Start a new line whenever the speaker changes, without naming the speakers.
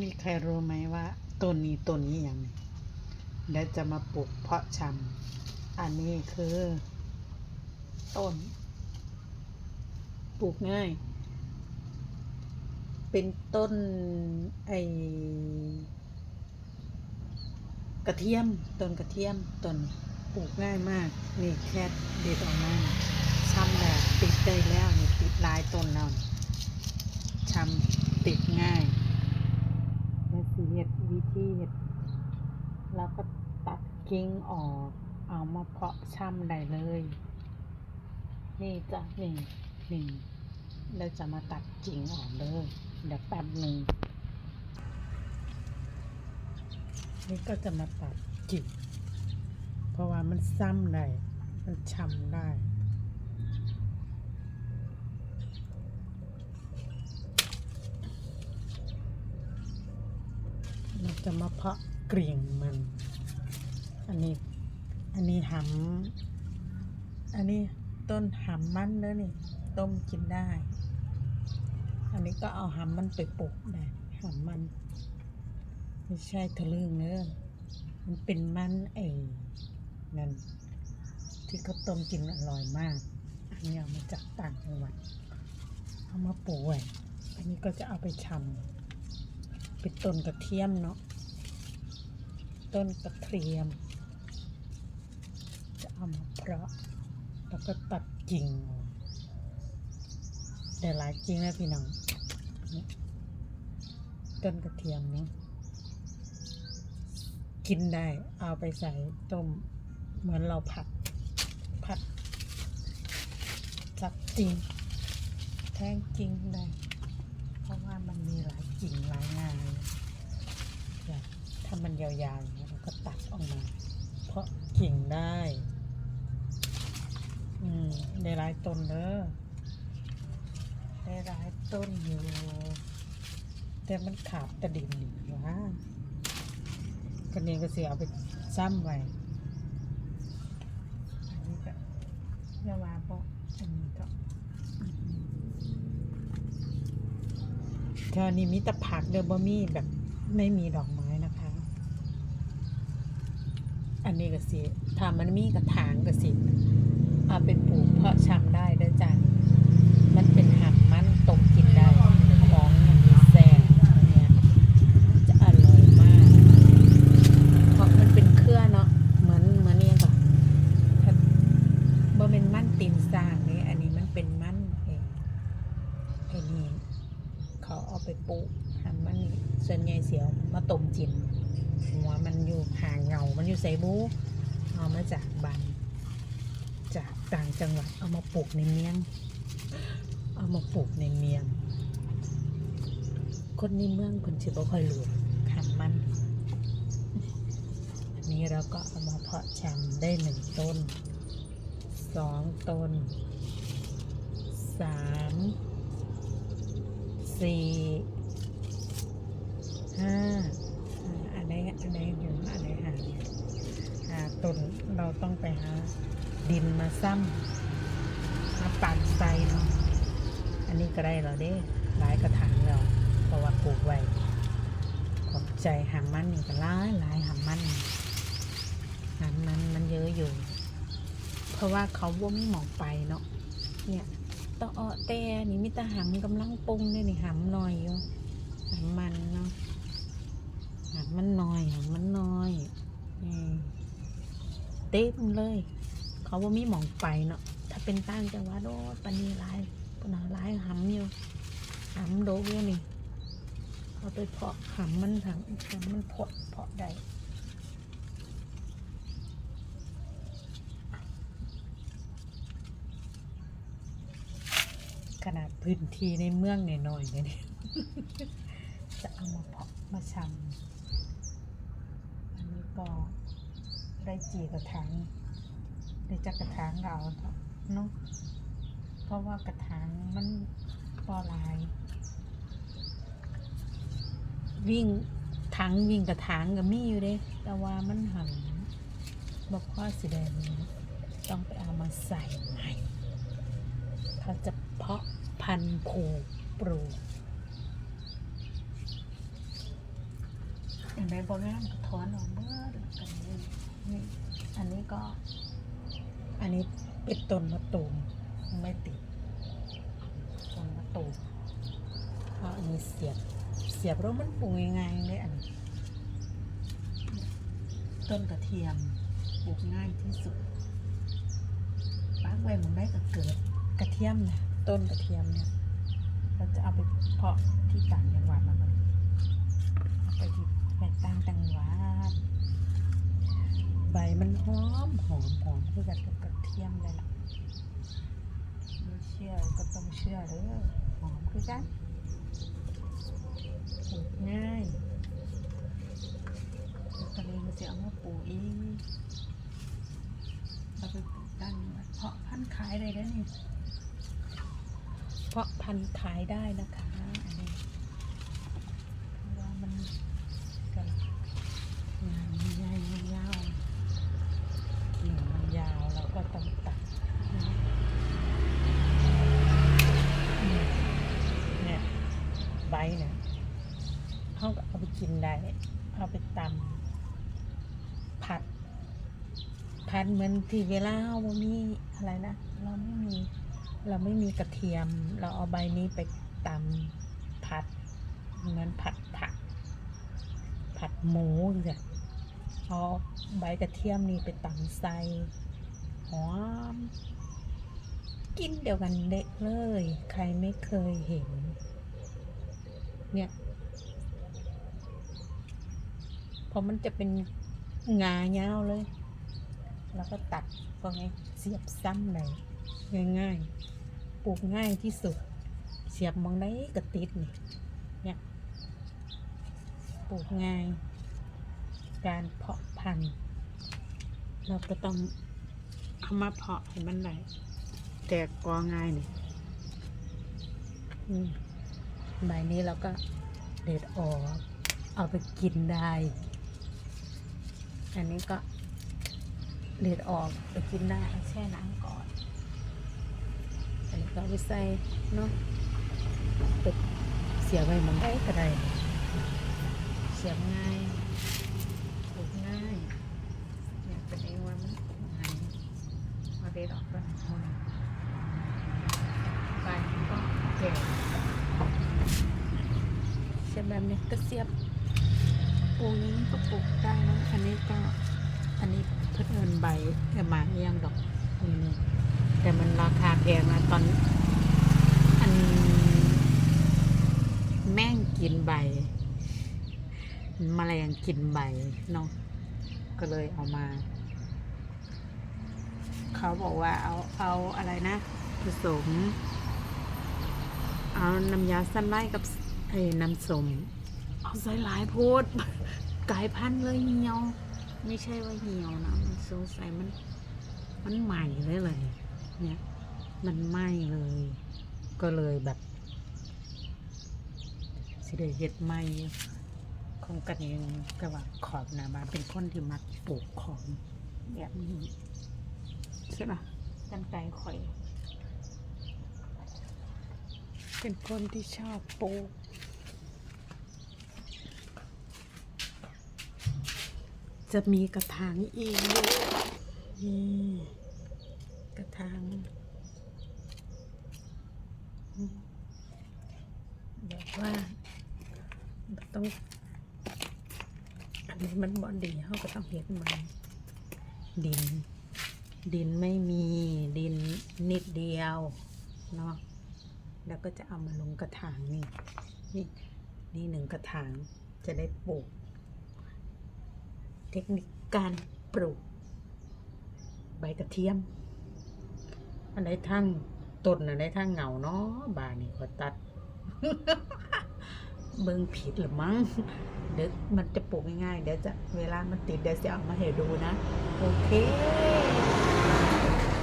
มีใครรู้ไหมว่าต้นนี้ต้นนี้อย่างนี้เดี๋ยวจะมาปลูกเพาะชำอันนี้คือ ต้น ปลูกง่าย เป็นต้นไอกระเทียมต้นกระเทียมต้นปลูกง่ายมาก นี่แค่เด็ดออกมาช้ำแบบติดได้แล้วนี่ติดลายต้นแล้วช้ำติดง่าย เห็ดวิธีเห็ดแล้วก็ตัดกิ่งออก เอามาเพาะช่ำได้เลย นี่จ้ะนี่นี่แล้วจะมาตัดกิ่งออกเลยเดี๋ยวแป๊บหนึ่งนี่ก็จะมาตัดกิ่งเพราะว่ามันซ้ำได้ มันช้ำได้ เรา จะมาเพาะกริ่งมัน อันนี้ อันนี้หำอันนี้ต้นหำมันแล้วนี่ ต้มกินได้ อันนี้ก็เอาหำมันไปปลูกได้หำมัน ไม่ใช่ทะลึ่งเนอมันเป็นมันเองนั่นที่เขาต้มกินอร่อยมาก อันนี้เอามาจากต่างจังหวัดเอามาปลูกไว้อันนี้ก็จะเอาไปชำเป็นต้นกระเทียมเนาะ ต้นกระเทียม จะเอามาเพาะแล้วก็ตัดกิ่งออกเดี๋ยวหลายกิ่งนะพี่น้องต้นกระเทียมเนาะกินได้เอาไปใส่ต้มเหมือนเราผัดผัดจับจริงแทงจริงได้เพราะว่ามันมีหลายกิ่งหลายงานเนี่ย ถ้ามันยาวๆอย่างนี้เราก็ตัดออกมา เพราะกิ่งได้ อืมได้หลายต้นเด้อได้หลายต้นอยู่ แต่มันขาดตะดินอยู่วะก็นี่ก็เสียเอาไปซ้ำไว้อันนี้ก็ยาวาเพราะอันนี้ก็แถวนี้มีแต่ผักเดอบ่มีแบบไม่มีดอกไม้นะคะ อันนี้ก็สิถ้ามันมีกระถางก็สิเอาไปปลูกเพาะชำได้เด้อจ้ะมันเป็นหักมันต้มกินได้ของมันมีแซ่บเนี่ยจะอร่อยมาก เพราะมันเป็นเครือเนาะเหมือนเหมือนเนี่ยก่อนถ้าบ่เป็นมันตีนสร้างนี่อันนี้มันเป็นมันเองไอ้นี่ เขาเอาไปปลูกทำมันส่วนใหญ่เสียวมาต้มจินหัวมันอยู่ห่างเงา มันอยู่ใส่บูเอามาจากบันจากต่างจังหวัดเอามาปลูกในเมียง เอามาปลูกในเมียง คนในเมืองคนชิบ่ค่อยรู้ขันมัน อันนี้เราก็เอามาเพาะชำได้หนึ่งต้นสองต้นสาม สี่ห้าอันไหนอันไหนหัวอันไหนหาหาต้นเราต้องไปหาดินมาซ้ำมาปั่นใส่เนาะอันนี้ก็ได้เราเด้หลายกระถางแล้วเพราะว่าปลูกไว้ขอบใจหางมันนี่ก็หลายหลายหางมันหางมันมันเยอะอยู่ เพราะว่าเขาว่าไม่หมองไปเนาะเนี่ย ตออแต่นี่มีต่หำกำลังปรุงเนี่ยนี่หำหน่อยอยู่หำมันเนาะหำมันน้อยหำมันน้อยเต็มเลย เขาว่ามีหมองไปเนาะถ้าเป็นตั้งจังหวัดโอ้ปานนีหลายปนาหลายหำอยู่หำโดกอยู่นี่เอาไปเพาะหำมันถังหำมันเพาะเพาะได้ขนาด พื้นที่ในเมืองหน่อยๆเนี่ยจะเอามาเพาะมาชำอันนี้ก็ได้จีกระถางได้จากกระถางเราเนาะเพราะว่ากระถางมันปอลาย วิ่งถังวิ่งกระถางก็มีอยู่เด้แต่ว่ามันหันบอกว่าสีแดงต้องไปเอามาใส่ใหม่เขาจะเพาะ พันธุ์ผูกปลูกอันไหนบ่งามก็ถอนออกเบิดแล้วกันนี่นี่อันนี้ก็ อันนี้เป็นต้นมะตูมไม่ติดต้นมะตูมเพราะอันนี้เสียบ เสียบแล้วมันปลูกง่ายๆเลยอันนี้ต้นกระเทียมปลูกง่ายที่สุดปักไว้มันได้ก็เกิดกระเทียมนะ ต้นกระเทียมเนี่ย เราจะเอาไปเพาะที่ต่างจังหวัดมันเอาไปที่ไปต่างจังหวัดใบมันหอมหอมหอมคือกับกระเทียมเลยล่ะไม่เชื่อก็ต้องเชื่อเด้อหอมคือกันปลูกง่ายตอนนี้มันจะเอามาปลูกอีเราไปปลูกตั้งเพาะพันธุ์ขายเลยได้อนี่ เพราะพันธุ์ขายได้นะคะอันนี้เพราะว่ามันก็งานมันใหญ่มันยาวกิ่งมันยาวเราก็ต้องตัดเนี่ยใบเนี่ยเขาก็เอาไปกินได้เอาไปตำผัดผัดเหมือนที่เวลาเราบ่มีอะไรนะ เราไม่มี เราไม่มีกระเทียม เราเอาใบนี้ไปตำผัดเหมือนผัดผัก ผัดหมูเนี่ยเอาใบกระเทียมนี่ไปตำใส่หอมกินเดียวกันเด็กเลย ใครไม่เคยเห็น เนี่ยเพราะมันจะเป็นงาเงาวเลย แล้วก็ตัดก็ไงเสียบซ้ำเลย ง่ายๆ ปลูกง่ายที่สุด เสียบมองได้กระติดนี่เนี่ยปลูกง่าย การเพาะพันธุ์ เราก็ต้องเอามาเพาะให้มันได้แตกกอง่ายนี่ใบนี้เราก็เด็ดออก เอาไปกินได้ อันนี้ก็เด็ดออกไปกินได้เอาแช่น้ำ เอาไปใส่เนาะไปเสียบไว้มันได้ก็ได้เสียบง่ายปลูกง่ายเนี่ยเป็นเองว่ามันง่ายมาเด็ดออกก่อนมันไปก็แก่เสียบแบบนี้ก็เสียบปลูกนี้ก็ปลูกได้นะอันนี้ก็อันนี้เพิ่นเอินใบเอ็มมาเอียงดอกนี่นี่ แต่มันราคาแพงนะตอนอันแม่งกินใบมแมลงกินใบเนาะก็เลยเอามา เขาบอกว่าเอาเอาอะไรนะ ผสม เอาน้ำยาสั้นไล่กับไอ้น้ำสมเอาใส่หลายโพดกลายพันธุ์เลยเหี่ยว ไม่ใช่ว่าเหี่ยวนะมันสงสัยมัน มันใหม่เลยเลย เนี่ยมันไหม้เลย ก็เลยแบบ สิได้เฮ็ดใหม่ของกันเองก็ว่าขอบนาบานเป็นคนที่มักปลูกของแบบนี้ใช่ปะกันไกลข่อย เป็นคนที่ชอบปลูกจะมีกระถางอีกนี่ กระถางอืมแบบว่าต้อง อันนี้มันบอดีเขาก็ต้องเห็ดมันดิน ดินไม่มีดินนิดเดียวเนาะแล้วก็จะเอามาลงกระถางนี่นี่นี่หนึ่งกระถางจะได้ปลูก เทคนิคการปลูก ใบกระเทียม อันไหนทั้งต้นอันไหนทั้งเงาเนาะบานี่ขอตัด เบิ่งผิดหรือมั้งเดี๋ยวมันจะปลูกง่ายๆเดี๋ยวจะเวลามันติดเดี๋ยวจะเอามาให้ดูนะ โอเค